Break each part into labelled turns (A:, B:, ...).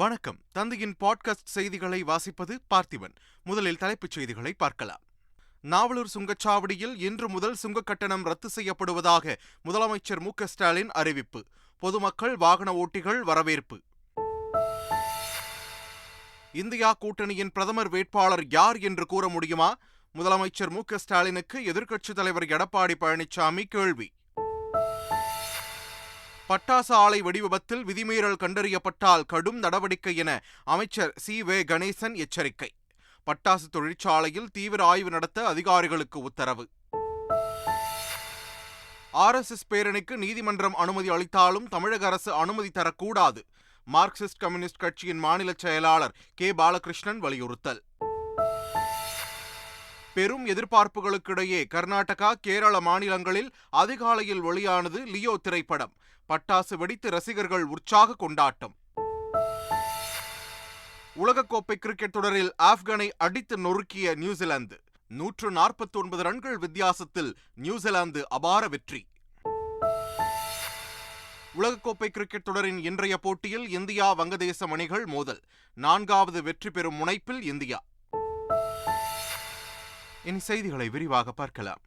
A: வணக்கம் தந்தையின் பாட்காஸ்ட் செய்திகளை வாசிப்பது பார்த்திபன் முதலில் தலைப்புச் செய்திகளை பார்க்கலாம் நாவலூர் சுங்கச்சாவடியில் இன்று முதல் சுங்க கட்டணம் ரத்து செய்யப்படுவதாக முதலமைச்சர் மு ஸ்டாலின் அறிவிப்பு பொதுமக்கள் வாகன ஓட்டிகள் வரவேற்பு இந்தியா கூட்டணியின் பிரதமர் வேட்பாளர் யார் என்று கூற முடியுமா முதலமைச்சர் மு ஸ்டாலினுக்கு எதிர்க்கட்சித் தலைவர் எடப்பாடி பழனிசாமி கேள்வி பட்டாசு ஆலை வெடிவிபத்தில் விதிமீறல் கண்டறியப்பட்டால் கடும் நடவடிக்கை என அமைச்சர் சி வே கணேசன் எச்சரிக்கை பட்டாசு தொழிற்சாலையில் தீவிர ஆய்வு நடத்த அதிகாரிகளுக்கு உத்தரவு ஆர்எஸ்எஸ் பேரணிக்கு நீதிமன்றம் அனுமதி அளித்தாலும் தமிழக அரசு அனுமதி தரக்கூடாது மார்க்சிஸ்ட் கம்யூனிஸ்ட் கட்சியின் மாநில செயலாளர் கே பாலகிருஷ்ணன் வலியுறுத்தல் பெரும் எதிர்பார்ப்புகளுக்கிடையே கர்நாடகா கேரள மாநிலங்களில் அதிகாலையில் வெளியானது லியோ திரைப்படம் பட்டாசு வெடித்து ரசிகர்கள் உற்சாக கொண்டாட்டம் உலகக்கோப்பை கிரிக்கெட் தொடரில் ஆப்கானை அடித்து நொறுக்கிய நியூசிலாந்து நூற்று நாற்பத்தி ஒன்பது ரன்கள் வித்தியாசத்தில் நியூசிலாந்து அபார வெற்றி உலகக்கோப்பை கிரிக்கெட் தொடரின் இன்றைய போட்டியில் இந்தியா வங்கதேசம் அணிகள் மோதல் நான்காவது வெற்றி பெறும் முனைப்பில் இந்தியா இனி செய்திகளை விரிவாக பார்க்கலாம்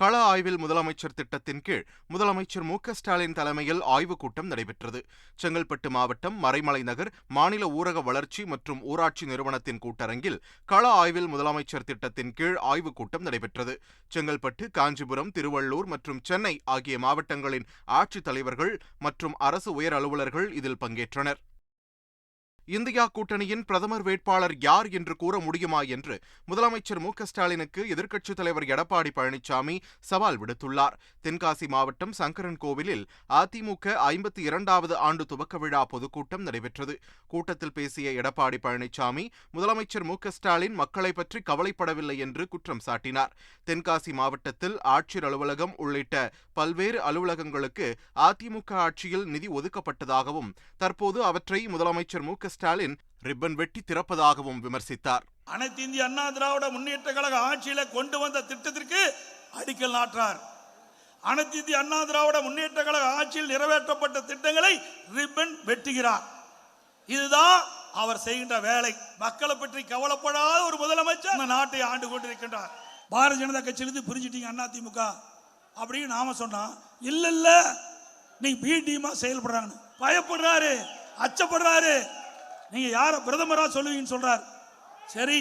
A: கள ஆய்வில் முதலமைச்சர் திட்டத்தின் கீழ் முதலமைச்சர் மு ஸ்டாலின் தலைமையில் ஆய்வுக் கூட்டம் நடைபெற்றது செங்கல்பட்டு மாவட்டம் மறைமலை நகர் மாநில ஊரக வளர்ச்சி மற்றும் ஊராட்சி நிறுவனத்தின் கூட்டரங்கில் கள ஆய்வில் முதலமைச்சர் திட்டத்தின் கீழ் ஆய்வுக் கூட்டம் நடைபெற்றது செங்கல்பட்டு காஞ்சிபுரம் திருவள்ளூர் மற்றும் சென்னை ஆகிய மாவட்டங்களின் ஆட்சித் தலைவர்கள் மற்றும் அரசு உயர் அலுவலர்கள் இதில் பங்கேற்றனர் இந்தியா கூட்டணியின் பிரதமர் வேட்பாளர் யார் என்று கூற முடியுமா என்று முதலமைச்சர் மு ஸ்டாலினுக்கு எதிர்க்கட்சித் தலைவர் எடப்பாடி பழனிசாமி சவால் விடுத்துள்ளார் தென்காசி மாவட்டம் சங்கரன் கோவிலில் அதிமுக ஐம்பத்தி இரண்டாவது ஆண்டு துவக்க விழா பொதுக்கூட்டம் நடைபெற்றது கூட்டத்தில் பேசிய எடப்பாடி பழனிசாமி முதலமைச்சர் மு ஸ்டாலின் மக்களை பற்றி கவலைப்படவில்லை என்று குற்றம் சாட்டினார் தென்காசி மாவட்டத்தில் ஆட்சியர் அலுவலகம் உள்ளிட்ட பல்வேறு அலுவலகங்களுக்கு அதிமுக ஆட்சியில் நிதி ஒதுக்கப்பட்டதாகவும் தற்போது அவற்றை முதலமைச்சர் மு ஸ்டாலின் ரிப்பன் வெட்டி திறப்பதாகவும் விமர்சித்தார்
B: அனைத்து இந்திய அண்ணா திராவிட முன்னேற்ற கழக ஆட்சியில கொண்டு வந்த திட்டத்திற்கு அடிக்கல் நாட்டார் அனைத்து இந்திய அண்ணா திராவிட முன்னேற்ற கழக ஆட்சியில் நிறைவேற்றப்பட்ட திட்டங்களை ரிப்பன் வெட்டுகிறார் இதுதான் அவர் செய்கின்ற வேலை மக்களை பற்றி கவலைப்படாத ஒரு முதலமைச்சர் அந்த நாட்டை ஆண்டு கொண்டிருக்கின்றார் பாரதிய ஜனதா கட்சியிலிருந்து பிரிஞ்சிட்டீங்க அண்ணா திமுக அப்படின்னு நாம சொன்னா இல்ல இல்ல நீ பிடிமா செயல்படுறாங்க பயப்படுறாரு அச்சப்படுறாரு நீங்க யார பிரதமரா சொல்லுவீங்கன்னு சொல்றார் சரி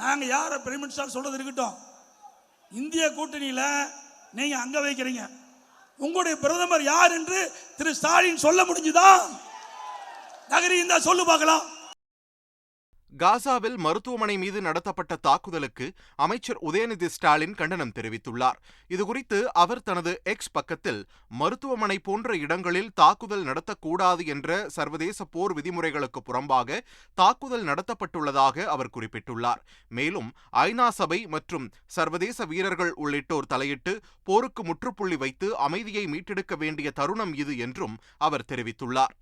B: நாங்க யார பிரைம் மினிஸ்டர் சொல்றது இருக்கட்டும் இந்திய கூட்டணியில நீங்க அங்க வைக்கிறீங்க உங்களுடைய பிரதமர் யார் என்று திரு ஸ்டாலின் சொல்ல முடிஞ்சுதான் நகரி இருந்தா சொல்லு பார்க்கலாம்
A: காசாவில் மருத்துவமனை மீது நடத்தப்பட்ட தாக்குதலுக்கு அமைச்சர் உதயநிதி ஸ்டாலின் கண்டனம் தெரிவித்துள்ளார் இதுகுறித்து அவர் தனது எக்ஸ் பக்கத்தில் மருத்துவமனை போன்ற இடங்களில் தாக்குதல் நடத்தக்கூடாது என்ற சர்வதேச போர் விதிமுறைகளுக்கு புறம்பாக தாக்குதல் நடத்தப்பட்டுள்ளதாக அவர் குறிப்பிட்டுள்ளார் மேலும் ஐநா சபை மற்றும் சர்வதேச வீரர்கள் உள்ளிட்டோர் தலையிட்டு போருக்கு முற்றுப்புள்ளி வைத்து அமைதியை மீட்டெடுக்க வேண்டிய தருணம் இது என்றும் அவர் தெரிவித்துள்ளார்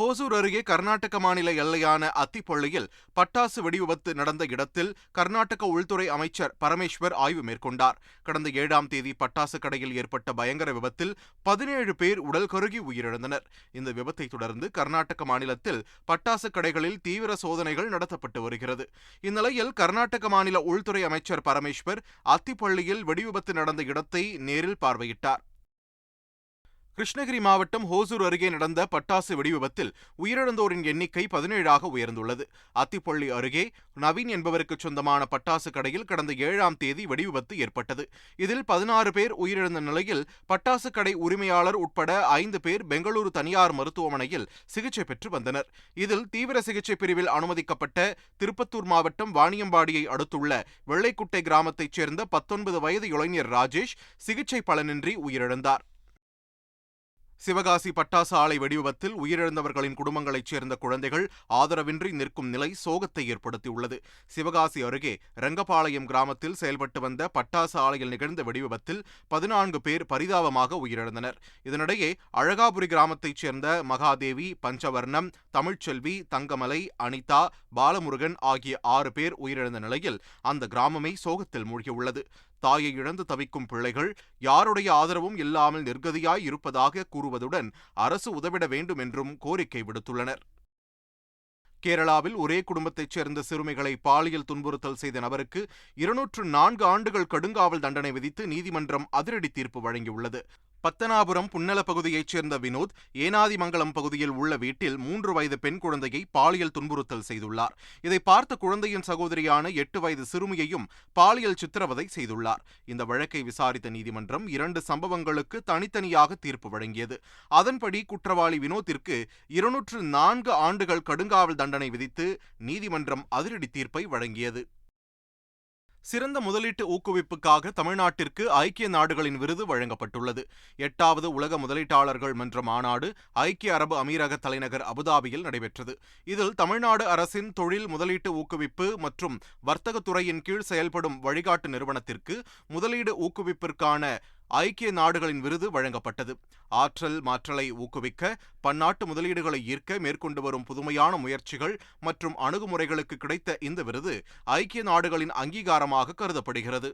A: ஹோசூர் அருகே கர்நாடக மாநில எல்லையான அத்திப்பள்ளியில் பட்டாசு வெடிவிபத்து நடந்த இடத்தில் கர்நாடக உள்துறை அமைச்சர் பரமேஸ்வர் ஆய்வு மேற்கொண்டார் கடந்த ஏழாம் தேதி பட்டாசு கடையில் ஏற்பட்ட பயங்கர விபத்தில் பதினேழு பேர் உடல் கருகி உயிரிழந்தனர் இந்த விபத்தை தொடர்ந்து கர்நாடக மாநிலத்தில் பட்டாசு கடைகளில் தீவிர சோதனைகள் நடத்தப்பட்டு வருகிறது இந்நிலையில் கர்நாடக மாநில உள்துறை அமைச்சர் பரமேஸ்வர் அத்திப்பள்ளியில் வெடிவிபத்து நடந்த இடத்தை நேரில் பார்வையிட்டார் கிருஷ்ணகிரி மாவட்டம் ஹோசூர் அருகே நடந்த பட்டாசு வெடிவிபத்தில் உயிரிழந்தோரின் எண்ணிக்கை பதினேழாக உயர்ந்துள்ளது அத்திப்பள்ளி அருகே நவீன் என்பவருக்கு சொந்தமான பட்டாசு கடையில் கடந்த ஏழாம் தேதி வெடிவிபத்து ஏற்பட்டது இதில் பதினாறு பேர் உயிரிழந்த நிலையில் பட்டாசு கடை உரிமையாளர் உட்பட ஐந்து பேர் பெங்களூரு தனியார் மருத்துவமனையில் சிகிச்சை பெற்று வந்தனர் இதில் தீவிர சிகிச்சை பிரிவில் அனுமதிக்கப்பட்ட திருப்பத்தூர் மாவட்டம் வாணியம்பாடியை அடுத்துள்ள வெள்ளைக்குட்டை கிராமத்தைச் சேர்ந்த பத்தொன்பது வயது இளைஞர் ராஜேஷ் சிகிச்சை பலனின்றி உயிரிழந்தார் சிவகாசி பட்டாசு ஆலை வெடிவிபத்தில் உயிரிழந்தவர்களின் குடும்பங்களைச் சேர்ந்த குழந்தைகள் ஆதரவின்றி நிற்கும் நிலை சோகத்தை ஏற்படுத்தியுள்ளது சிவகாசி அருகே ரங்கபாளையம் கிராமத்தில் செயல்பட்டு வந்த பட்டாசு ஆலையில் நிகழ்ந்த வெடிவிபத்தில் பதினான்கு பேர் பரிதாபமாக உயிரிழந்தனர் இதனிடையே அழகாபுரி கிராமத்தைச் சேர்ந்த மகாதேவி பஞ்சவர்ணம் தமிழ்ச்செல்வி தங்கமலை அனிதா பாலமுருகன் ஆகிய ஆறு பேர் உயிரிழந்த நிலையில் அந்த கிராமமே சோகத்தில் மூழ்கியுள்ளது தாயை இழந்து தவிக்கும் பிள்ளைகள் யாருடைய ஆதரவும் இல்லாமல் நிர்கதியாய் இருப்பதாக கூறுவதுடன் அரசு உதவிட வேண்டும் என்றும் கோரிக்கை விடுத்துள்ளனர் கேரளாவில் ஒரே குடும்பத்தைச் சேர்ந்த சிறுமிகளை பாலியல் துன்புறுத்தல் செய்த நபருக்கு இருநூற்று நான்கு ஆண்டுகள் கடுங்காவல் தண்டனை விதித்து நீதிமன்றம் அதிரடி தீர்ப்பு வழங்கியுள்ளது பத்தனாபுரம் புன்னல பகுதியைச் சேர்ந்த வினோத் ஏனாதிமங்கலம் பகுதியில் உள்ள வீட்டில் மூன்று வயது பெண் குழந்தையை பாலியல் துன்புறுத்தல் செய்துள்ளார் இதை பார்த்த குழந்தையின் சகோதரியான எட்டு வயது சிறுமியையும் பாலியல் சித்திரவதை செய்துள்ளார் இந்த வழக்கை விசாரித்த நீதிமன்றம் இரண்டு சம்பவங்களுக்கு தனித்தனியாக தீர்ப்பு வழங்கியது அதன்படி குற்றவாளி வினோத்திற்கு இருநூற்று நான்கு ஆண்டுகள் கடுங்காவல் தண்டனை விதித்து நீதிமன்றம் அதிரடி தீர்ப்பை வழங்கியது சிறந்த முதலீட்டு ஊக்குவிப்புக்காக தமிழ்நாட்டிற்கு ஐக்கிய நாடுகளின் விருது வழங்கப்பட்டுள்ளது எட்டாவது உலக முதலீட்டாளர்கள் மன்ற மாநாடு ஐக்கிய அரபு அமீரக தலைநகர் அபுதாபியில் நடைபெற்றது இதில் தமிழ்நாடு அரசின் தொழில் முதலீட்டு ஊக்குவிப்பு மற்றும் வர்த்தகத்துறையின் கீழ் செயல்படும் வழிகாட்டு நிறுவனத்திற்கு முதலீடு ஊக்குவிப்பிற்கான ஐக்கிய நாடுகளின் விருது வழங்கப்பட்டது ஆற்றல் மாற்றலை ஊக்குவிக்க பன்னாட்டு முதலீடுகளை ஈர்க்க மேற்கொண்டு வரும் புதுமையான முயற்சிகள் மற்றும் அணுகுமுறைகளுக்கு கிடைத்த இந்த விருது ஐக்கிய நாடுகளின் அங்கீகாரமாக கருதப்படுகிறது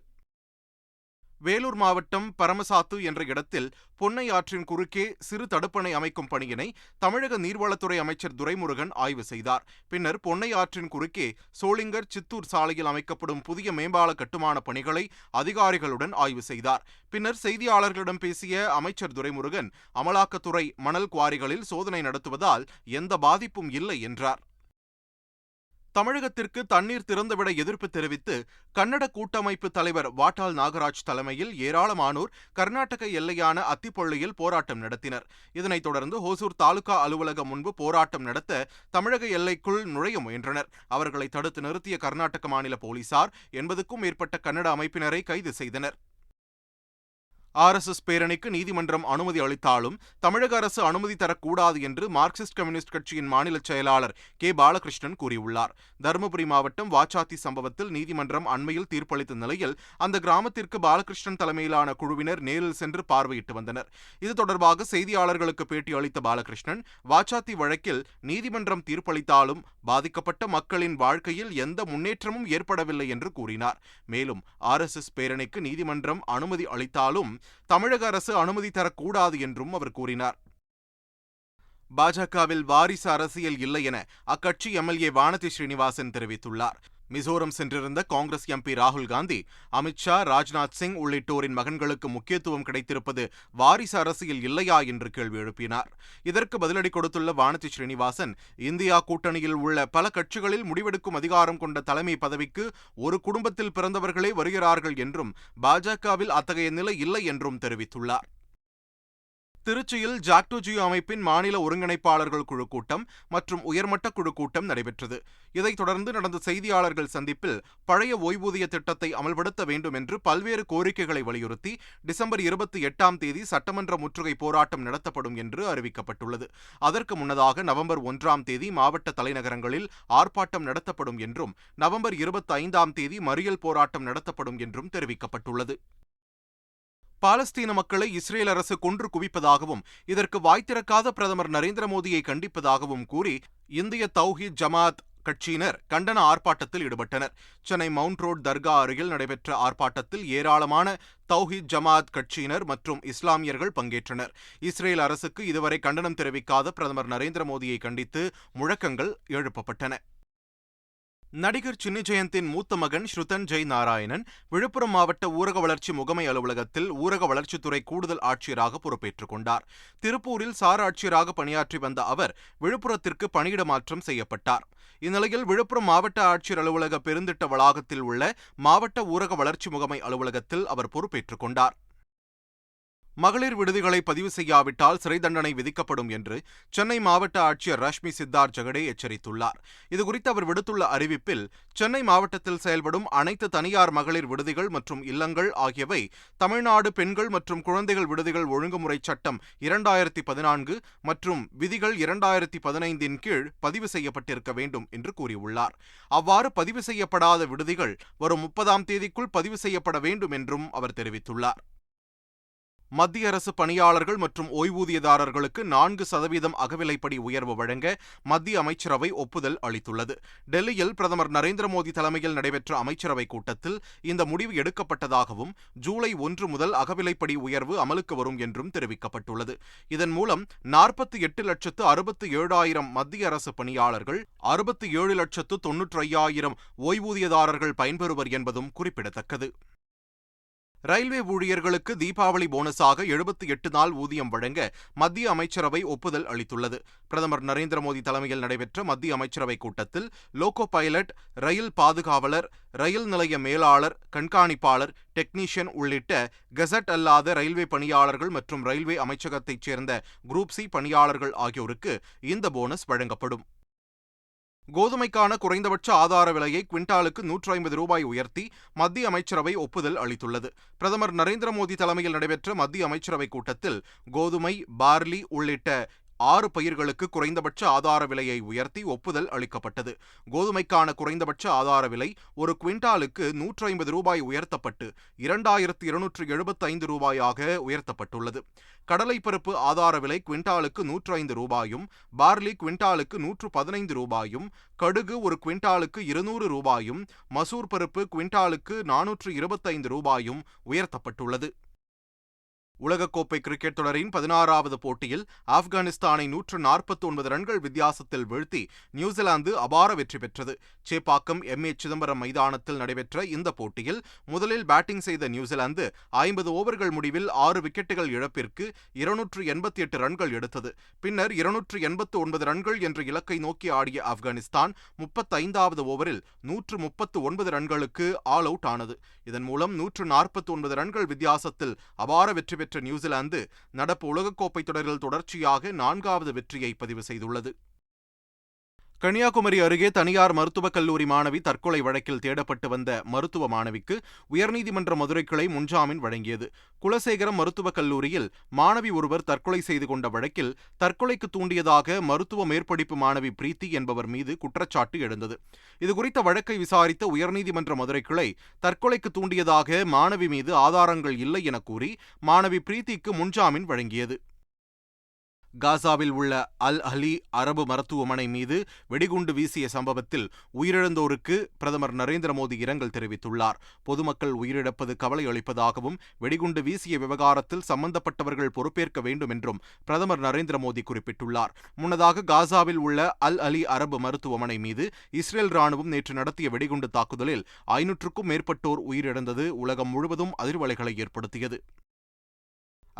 A: வேலூர் மாவட்டம் பரமசாத்து என்ற இடத்தில் பொன்னை ஆற்றின் குறுக்கே சிறு தடுப்பணை அமைக்கும் பணியினை தமிழக நீர்வளத்துறை அமைச்சர் துரைமுருகன் ஆய்வு செய்தார் பின்னர் பொன்னை ஆற்றின் குறுக்கே சோளிங்கர் சித்தூர் சாலையில் அமைக்கப்படும் புதிய மேம்பால கட்டுமான பணிகளை அதிகாரிகளுடன் ஆய்வு செய்தார் பின்னர் செய்தியாளர்களிடம் பேசிய அமைச்சர் துரைமுருகன் அமலாக்கத்துறை மணல் குவாரிகளில் சோதனை நடத்துவதால் எந்த பாதிப்பும் இல்லை என்றார் தமிழகத்திற்கு தண்ணீர் திறந்துவிட எதிர்ப்பு தெரிவித்து கன்னட கூட்டமைப்பு தலைவர் வாட்டால் நாகராஜ் தலைமையில் ஏராளமானோர் கர்நாடக எல்லையான அத்திப்பள்ளியில் போராட்டம் நடத்தினர் இதனைத் தொடர்ந்து ஹோசூர் தாலுகா அலுவலகம் முன்பு போராட்டம் நடத்த தமிழக எல்லைக்குள் நுழைய முயன்றனர் அவர்களை தடுத்து நிறுத்திய கர்நாடக மாநில போலீசார் எண்பதுக்கும் மேற்பட்ட கன்னட அமைப்பினரை கைது செய்தனர் ஆர் எஸ் எஸ் பேரணிக்கு நீதிமன்றம் அனுமதி அளித்தாலும் தமிழக அரசு அனுமதி தரக்கூடாது என்று மார்க்சிஸ்ட் கம்யூனிஸ்ட் கட்சியின் மாநில செயலாளர் கே பாலகிருஷ்ணன் கூறியுள்ளார் தருமபுரி மாவட்டம் வாச்சாத்தி சம்பவத்தில் நீதிமன்றம் அண்மையில் தீர்ப்பளித்த நிலையில் அந்த கிராமத்திற்கு பாலகிருஷ்ணன் தலைமையிலான குழுவினர் நேரில் சென்று பார்வையிட்டு வந்தனர் இது தொடர்பாக செய்தியாளர்களுக்கு பேட்டி அளித்த பாலகிருஷ்ணன் வாச்சாத்தி வழக்கில் நீதிமன்றம் தீர்ப்பளித்தாலும் பாதிக்கப்பட்ட மக்களின் வாழ்க்கையில் எந்த முன்னேற்றமும் ஏற்படவில்லை என்று கூறினார் மேலும் ஆர் பேரணிக்கு நீதிமன்றம் அனுமதி அளித்தாலும் தமிழக அரசு அனுமதி தரக்கூடாது என்றும் அவர் கூறினார் பாஜகவில் வாரிசு அரசியல் இல்லை என அக்கட்சி எம்எல்ஏ வானதி ஸ்ரீனிவாசன் தெரிவித்துள்ளார் மிசோரம் சென்றிருந்த காங்கிரஸ் எம்பி ராகுல் காந்தி அமித்ஷா ராஜ்நாத் சிங் உள்ளிட்டோரின் மகன்களுக்கு முக்கியத்துவம் கிடைத்திருப்பது வாரிசு அரசியல் இல்லையா என்று கேள்வி எழுப்பினார் இதற்கு பதிலடி கொடுத்துள்ள வானதி ஸ்ரீனிவாசன் இந்தியா கூட்டணியில் உள்ள பல கட்சிகளில் முடிவெடுக்கும் அதிகாரம் கொண்ட தலைமை பதவிக்கு ஒரு குடும்பத்தில் பிறந்தவர்களே வருகிறார்கள் என்றும் பாஜகவில் அத்தகைய நிலை இல்லை என்றும் தெரிவித்துள்ளார் திருச்சியில் ஜாக்டோ ஜியோ அமைப்பின் மாநில ஒருங்கிணைப்பாளர்கள் குழு கூட்டம் மற்றும் உயர்மட்ட குழு கூட்டம் நடைபெற்றது இதைத் தொடர்ந்து நடந்த செய்தியாளர்கள் சந்திப்பில் பழைய ஓய்வூதிய திட்டத்தை அமல்படுத்த வேண்டும் என்று பல்வேறு கோரிக்கைகளை வலியுறுத்தி டிசம்பர் இருபத்தி எட்டாம் தேதி சட்டமன்ற முற்றுகை போராட்டம் நடத்தப்படும் என்று அறிவிக்கப்பட்டுள்ளது அதற்கு முன்னதாக நவம்பர் ஒன்றாம் தேதி மாவட்ட தலைநகரங்களில் ஆர்ப்பாட்டம் நடத்தப்படும் என்றும் நவம்பர் இருபத்தி ஐந்தாம் தேதி மறியல் போராட்டம் நடத்தப்படும் என்றும் தெரிவிக்கப்பட்டுள்ளது பாலஸ்தீன மக்களை இஸ்ரேல் அரசு கொன்று குவிப்பதாகவும் இதற்கு வாய்த்திறக்காத பிரதமர் நரேந்திர மோடியை கண்டிப்பதாகவும் கூறி இந்திய தௌஹித் ஜமாத் கட்சியினர் கண்டன ஆர்ப்பாட்டத்தில் ஈடுபட்டனர் சென்னை மவுண்ட் ரோட் தர்கா அருகில் நடைபெற்ற ஆர்ப்பாட்டத்தில் ஏராளமான தௌஹித் ஜமாத் கட்சியினர் மற்றும் இஸ்லாமியர்கள் பங்கேற்றனர் இஸ்ரேல் அரசுக்கு இதுவரை கண்டனம் தெரிவிக்காத பிரதமர் நரேந்திர மோடியை கண்டித்து முழக்கங்கள் எழுப்பப்பட்டன நடிகர் சின்னி ஜெயந்தின் மூத்த மகன் ஸ்ருதன் ஜெய் நாராயணன் விழுப்புரம் மாவட்ட ஊரக வளர்ச்சி முகமை அலுவலகத்தில் ஊரக வளர்ச்சித்துறை கூடுதல் ஆட்சியராக பொறுப்பேற்றுக் கொண்டார் திருப்பூரில் சார் ஆட்சியராக பணியாற்றி வந்த அவர் விழுப்புரத்திற்கு பணியிட மாற்றம் செய்யப்பட்டார் இந்நிலையில் விழுப்புரம் மாவட்ட ஆட்சியர் அலுவலக பெருந்திட்ட வளாகத்தில் உள்ள மாவட்ட ஊரக வளர்ச்சி முகமை அலுவலகத்தில் அவர் பொறுப்பேற்றுக் கொண்டார் மகளிர் விடுதிகளை பதிவு செய்யாவிட்டால் சிறை தண்டனை விதிக்கப்படும் என்று சென்னை மாவட்ட ஆட்சியர் ரஷ்மி சித்தார் ஜெகடே எச்சரித்துள்ளார் இதுகுறித்து அவர் விடுத்துள்ள அறிவிப்பில் சென்னை மாவட்டத்தில் செயல்படும் அனைத்து தனியார் மகளிர் விடுதிகள் மற்றும் இல்லங்கள் ஆகியவை தமிழ்நாடு பெண்கள் மற்றும் குழந்தைகள் விடுதிகள் ஒழுங்குமுறை சட்டம் இரண்டாயிரத்தி பதினான்கு மற்றும் விதிகள் இரண்டாயிரத்தி பதினைந்தின் கீழ் பதிவு செய்யப்பட்டிருக்க வேண்டும் என்று கூறியுள்ளார் அவ்வாறு பதிவு செய்யப்படாத விடுதிகள் வரும் முப்பதாம் தேதிக்குள் பதிவு செய்யப்பட வேண்டும் என்றும் அவர் தெரிவித்துள்ளார் மத்திய அரசு பணியாளர்கள் மற்றும் ஓய்வூதியதாரர்களுக்கு நான்கு சதவீதம் அகவிலைப்படி உயர்வு வழங்க மத்திய அமைச்சரவை ஒப்புதல் அளித்துள்ளது டெல்லியில் பிரதமர் நரேந்திர மோடி தலைமையில் நடைபெற்ற அமைச்சரவைக் கூட்டத்தில் இந்த முடிவு எடுக்கப்பட்டதாகவும் ஜூலை ஒன்று முதல் அகவிலைப்படி உயர்வு அமலுக்கு வரும் என்றும் தெரிவிக்கப்பட்டுள்ளது இதன் மூலம் நாற்பத்தி எட்டு லட்சத்து அறுபத்தி ஏழாயிரம் மத்திய அரசு பணியாளர்கள் அறுபத்தி ஏழு லட்சத்து தொன்னூற்றி ஐயாயிரம் ஓய்வூதியதாரர்கள் பயன்பெறுவர் என்பதும் குறிப்பிடத்தக்கது ரயில்வே ஊழியர்களுக்கு தீபாவளி போனஸாக எழுபத்தி எட்டு நாள் ஊதியம் வழங்க மத்திய அமைச்சரவை ஒப்புதல் அளித்துள்ளது பிரதமர் நரேந்திர மோடி தலைமையில் நடைபெற்ற மத்திய அமைச்சரவைக் கூட்டத்தில் லோகோ பைலட் ரயில் பாதுகாவலர் ரயில் நிலைய மேலாளர் கண்காணிப்பாளர் டெக்னீஷியன் உள்ளிட்ட கெசட் அல்லாத ரயில்வே பணியாளர்கள் மற்றும் ரயில்வே அமைச்சகத்தைச் சேர்ந்த குரூப் சி பணியாளர்கள் ஆகியோருக்கு இந்த போனஸ் வழங்கப்படும் கோதுமைக்கான குறைந்தபட்ச ஆதார விலையை குவிண்டாலுக்கு நூற்றி ஐம்பது ரூபாய் உயர்த்தி மத்திய அமைச்சரவை ஒப்புதல் அளித்துள்ளது பிரதமர் நரேந்திர மோடி தலைமையில் நடைபெற்ற மத்திய அமைச்சரவைக் கூட்டத்தில் கோதுமை பார்லி உள்ளிட்ட ஆறு பயிர்களுக்கு குறைந்தபட்ச ஆதார விலையை உயர்த்தி ஒப்புதல் அளிக்கப்பட்டது கோதுமைக்கான குறைந்தபட்ச ஆதார விலை ஒரு குவிண்டாலுக்கு நூற்றி ஐம்பது ரூபாய் உயர்த்தப்பட்டு இரண்டாயிரத்து இருநூற்று எழுபத்தி ஐந்து ரூபாயாக உயர்த்தப்பட்டுள்ளது கடலைப்பருப்பு ஆதார விலை குவிண்டாலுக்கு நூற்று ஐந்து ரூபாயும் பார்லி குவிண்டாலுக்கு நூற்று பதினைந்து ரூபாயும் கடுகு ஒரு குவிண்டாலுக்கு இருநூறு ரூபாயும் மசூர் பருப்பு குவிண்டாலுக்கு நானூற்று இருபத்தைந்து ரூபாயும் உயர்த்தப்பட்டுள்ளது உலகக்கோப்பை கிரிக்கெட் தொடரின் பதினாறாவது போட்டியில் ஆப்கானிஸ்தானை நூற்று நாற்பத்தி ஒன்பது ரன்கள் வித்தியாசத்தில் வீழ்த்தி நியூசிலாந்து அபார வெற்றி பெற்றது சேப்பாக்கம் எம் ஏ சிதம்பரம் மைதானத்தில் நடைபெற்ற இந்த போட்டியில் முதலில் பேட்டிங் செய்த நியூசிலாந்து ஐம்பது ஓவர்கள் முடிவில் ஆறு விக்கெட்டுகள் இழப்பிற்கு இருநூற்று எண்பத்தி எட்டு ரன்கள் எடுத்தது பின்னர் இருநூற்று எண்பத்து ஒன்பது ரன்கள் என்ற இலக்கை நோக்கி ஆடிய ஆப்கானிஸ்தான் முப்பத்தைந்தாவது ஓவரில் நூற்று முப்பத்து ஒன்பது ரன்களுக்கு ஆல் அவுட் ஆனது இதன் மூலம் நூற்று நாற்பத்தி ஒன்பது ரன்கள் வித்தியாசத்தில் அபார வெற்றி வென்ற நியூசிலாந்து நடப்பு உலகக்கோப்பை தொடரில் தொடர்ச்சியாக நான்காவது வெற்றியை பதிவு செய்துள்ளது கன்னியாகுமரி அருகே தனியார் மருத்துவக் கல்லூரி மாணவி தற்கொலை வழக்கில் தேடப்பட்டு வந்த மருத்துவ மாணவிக்கு உயர்நீதிமன்ற மதுரை கிளை முன்ஜாமீன் வழங்கியது குலசேகரம் மருத்துவக் கல்லூரியில் மாணவி ஒருவர் தற்கொலை செய்து கொண்ட வழக்கில் தற்கொலைக்கு தூண்டியதாக மருத்துவ மேற்படிப்பு மாணவி பிரீத்தி என்பவர் மீது குற்றச்சாட்டு எழுந்தது இதுகுறித்த வழக்கை விசாரித்த உயர்நீதிமன்ற மதுரை கிளை தற்கொலைக்கு தூண்டியதாக மாணவி மீது ஆதாரங்கள் இல்லை என கூறி மாணவி பிரீத்திக்கு முன்ஜாமீன் வழங்கியது காசாவில் உள்ள அல் அலி அரபு மருத்துவமனை மீது வெடிகுண்டு வீசிய சம்பவத்தில் உயிரிழந்தோருக்கு பிரதமர் நரேந்திர மோடி இரங்கல் தெரிவித்துள்ளார் பொதுமக்கள் உயிரிழப்பது கவலை அளிப்பதாகவும் வெடிகுண்டு வீசிய விவகாரத்தில் சம்பந்தப்பட்டவர்கள் பொறுப்பேற்க வேண்டும் என்றும் பிரதமர் நரேந்திர மோடி குறிப்பிட்டுள்ளார் முன்னதாக காசாவில் உள்ள அல் அலி அரபு மருத்துவமனை மீது இஸ்ரேல் ராணுவம் நேற்று நடத்திய வெடிகுண்டு தாக்குதலில் ஐநூற்றுக்கும் மேற்பட்டோர் உயிரிழந்தது உலகம் முழுவதும் அதிர்வலைகளை ஏற்படுத்தியது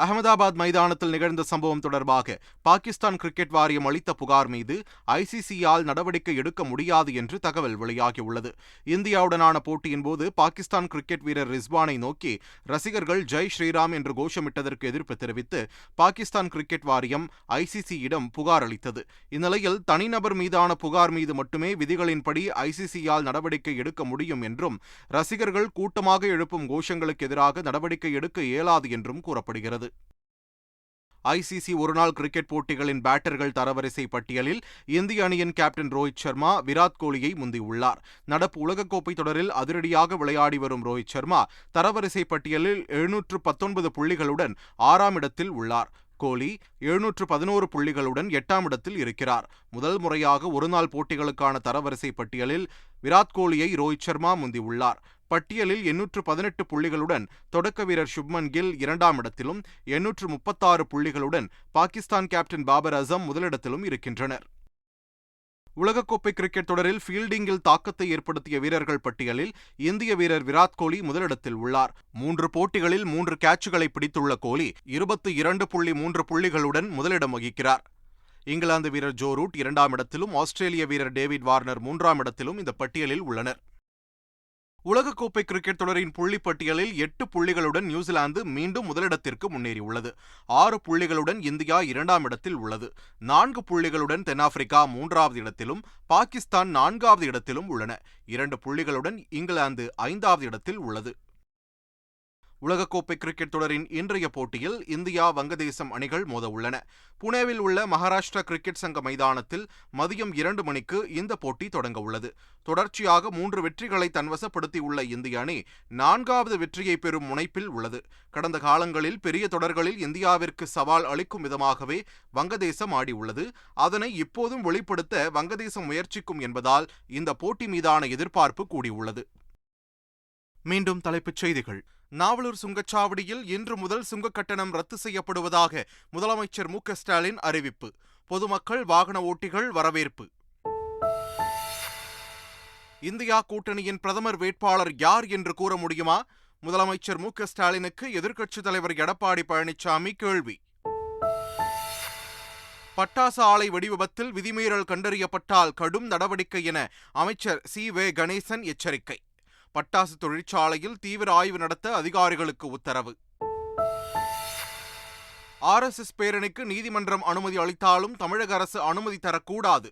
A: அகமதாபாத் மைதானத்தில் நிகழ்ந்த சம்பவம் தொடர்பாக பாகிஸ்தான் கிரிக்கெட் வாரியம் அளித்த புகார் மீது ஐசிசியால் நடவடிக்கை எடுக்க முடியாது என்று தகவல் வெளியாகியுள்ளது இந்தியாவுடனான போட்டியின் போது பாகிஸ்தான் கிரிக்கெட் வீரர் ரிஸ்வானை நோக்கி ரசிகர்கள் ஜெய் ஸ்ரீராம் என்று கோஷமிட்டதற்கு எதிர்ப்பு தெரிவித்து பாகிஸ்தான் கிரிக்கெட் வாரியம் ஐசிசியிடம் புகார் அளித்தது இந்நிலையில் தனிநபர் மீதான புகார் மீது மட்டுமே விதிகளின்படி ஐசிசியால் நடவடிக்கை எடுக்க முடியும் என்றும் ரசிகர்கள் கூட்டமாக எழுப்பும் கோஷங்களுக்கு எதிராக நடவடிக்கை எடுக்க இயலாது என்றும் கூறப்படுகிறது ஐசிசி ஒருநாள் கிரிக்கெட் போட்டிகளின் பேட்டர்கள் தரவரிசை பட்டியலில் இந்திய அணியின் கேப்டன் ரோஹித் சர்மா விராட் கோலியை முந்தியுள்ளார் நடப்பு உலகக்கோப்பை தொடரில் அதிரடியாக விளையாடி வரும் ரோஹித் சர்மா தரவரிசை பட்டியலில் எழுநூற்று பத்தொன்பது புள்ளிகளுடன் ஆறாம் இடத்தில் உள்ளார் கோலி எழுநூற்று பதினோரு புள்ளிகளுடன் எட்டாம் இடத்தில் இருக்கிறார் முதல் முறையாக ஒருநாள் போட்டிகளுக்கான தரவரிசை பட்டியலில் விராட் கோலியை ரோஹித் சர்மா முந்தியுள்ளார் பட்டியலில் எண்ணூற்று பதினெட்டு புள்ளிகளுடன் தொடக்க வீரர் சுப்மன் கில் இரண்டாம் இடத்திலும் எண்ணூற்று முப்பத்தாறு புள்ளிகளுடன் பாகிஸ்தான் கேப்டன் பாபர் அசம் முதலிடத்திலும் இருக்கின்றனர் உலகக்கோப்பை கிரிக்கெட் தொடரில் ஃபீல்டிங்கில் தாக்கத்தை ஏற்படுத்திய வீரர்கள் பட்டியலில் இந்திய வீரர் விராட் கோலி முதலிடத்தில் உள்ளார் மூன்று போட்டிகளில் மூன்று கேட்சுகளை பிடித்துள்ள கோலி இருபத்தி இரண்டு புள்ளி மூன்று புள்ளிகளுடன் முதலிடம் வகிக்கிறார் இங்கிலாந்து வீரர் ஜோ ரூட் இரண்டாம் இடத்திலும் ஆஸ்திரேலிய வீரர் டேவிட் வார்னர் மூன்றாம் இடத்திலும் இந்த பட்டியலில் உள்ளனர் உலகக்கோப்பை கிரிக்கெட் தொடரின் புள்ளிப்பட்டியலில் பட்டியலில் எட்டு புள்ளிகளுடன் நியூசிலாந்து மீண்டும் முதலிடத்திற்கு முன்னேறியுள்ளது ஆறு புள்ளிகளுடன் இந்தியா இரண்டாம் இடத்தில் உள்ளது நான்கு புள்ளிகளுடன் தென்னாப்பிரிக்கா மூன்றாவது இடத்திலும் பாகிஸ்தான் நான்காவது இடத்திலும் உள்ளன இரண்டு புள்ளிகளுடன் இங்கிலாந்து ஐந்தாவது இடத்தில் உள்ளது உலகக்கோப்பை கிரிக்கெட் தொடரின் இன்றைய போட்டியில் இந்தியா வங்கதேசம் அணிகள் மோத உள்ளன புனேவில் உள்ள மகாராஷ்டிரா கிரிக்கெட் சங்க மைதானத்தில் மதியம் இரண்டு மணிக்கு இந்த போட்டி தொடங்க உள்ளது தொடர்ச்சியாக மூன்று வெற்றிகளை தன்வசப்படுத்தியுள்ள இந்திய அணி நான்காவது வெற்றியை பெறும் முனைப்பில் உள்ளது கடந்த காலங்களில் பெரிய தொடர்களில் இந்தியாவிற்கு சவால் அளிக்கும் விதமாகவே வங்கதேசம் ஆடியுள்ளது அதனை இப்போதும் வெளிப்படுத்த வங்கதேசம் முயற்சிக்கும் என்பதால் இந்த போட்டி மீதான எதிர்பார்ப்பு கூடியுள்ளது மீண்டும் தலைப்புச் செய்திகள் நாவலூர் சுங்கச்சாவடியில் இன்று முதல் சுங்க கட்டணம் ரத்து செய்யப்படுவதாக முதலமைச்சர் மு ஸ்டாலின் அறிவிப்பு பொதுமக்கள் வாகன ஓட்டிகள் வரவேற்பு இந்தியா கூட்டணியின் பிரதமர் வேட்பாளர் யார் என்று கூற முடியுமா முதலமைச்சர் மு ஸ்டாலினுக்கு எதிர்க்கட்சித் தலைவர் எடப்பாடி பழனிசாமி கேள்வி பட்டாசு ஆலை வெடிவிபத்தில் விதிமீறல் கண்டறியப்பட்டால் கடும் நடவடிக்கை என அமைச்சர் சி வே கணேசன் எச்சரிக்கை பட்டாசு தொழிற்சாலையில் தீவிர ஆய்வு நடத்த அதிகாரிகளுக்கு உத்தரவு ஆர்எஸ்எஸ் பேரணிக்கு நீதிமன்றம் அனுமதி அளித்தாலும் தமிழக அரசு அனுமதி தரக்கூடாது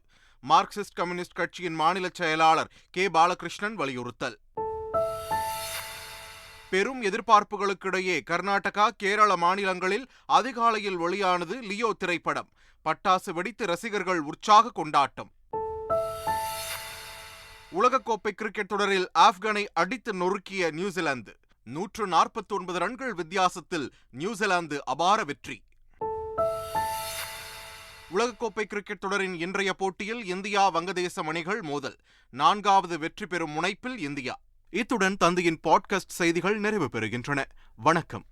A: மார்க்சிஸ்ட் கம்யூனிஸ்ட் கட்சியின் மாநில செயலாளர் கே பாலகிருஷ்ணன் வலியுறுத்தல் பெரும் எதிர்பார்ப்புகளுக்கிடையே கர்நாடகா கேரள மாநிலங்களில் அதிகாலையில் வெளியானது லியோ திரைப்படம் பட்டாசு வெடித்து ரசிகர்கள் உற்சாக கொண்டாட்டம் உலகக்கோப்பை கிரிக்கெட் தொடரில் ஆப்கானை அடித்து நொறுக்கிய நியூசிலாந்து நூற்று நாற்பத்தி ஒன்பது ரன்கள் வித்தியாசத்தில் நியூசிலாந்து அபார வெற்றி உலகக்கோப்பை கிரிக்கெட் தொடரின் இன்றைய போட்டியில் இந்தியா வங்கதேசம் அணிகள் மோதல் நான்காவது வெற்றி பெறும் முனைப்பில் இந்தியா இத்துடன் தந்தையின் பாட்காஸ்ட் செய்திகள் நிறைவு பெறுகின்றன வணக்கம்